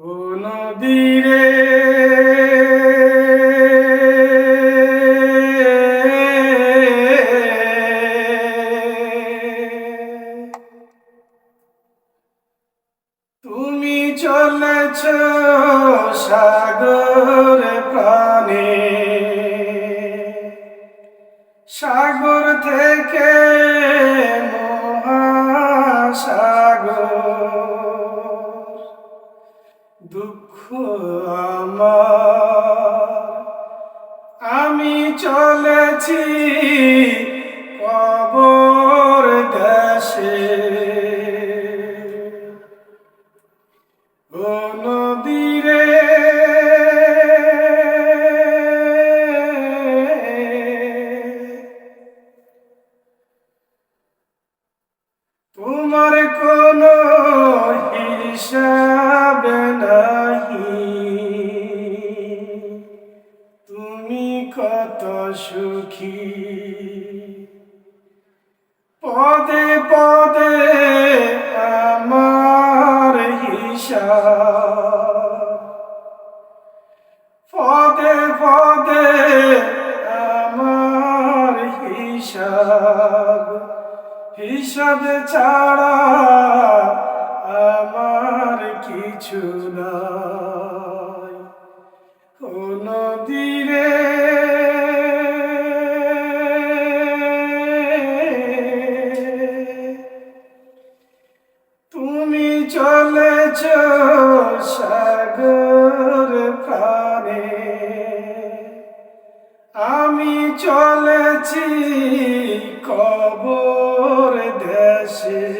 ও নদীরে তুমি চলেছ সাগর প্রাণে। সাগর থেকে মহাসাগর দুঃখ আমি চলেছি কবর দেশে। নদীরে। তোমার কোনো হিসাব কত সুখী। পদে পদে আমার পদে পদে আমার হিসাব। হিসাব ছাড়া আমার কিছু নাই। ও নদীরে চলেছ সাগর প্রাণে। আমি চলেছি কবর দেশে।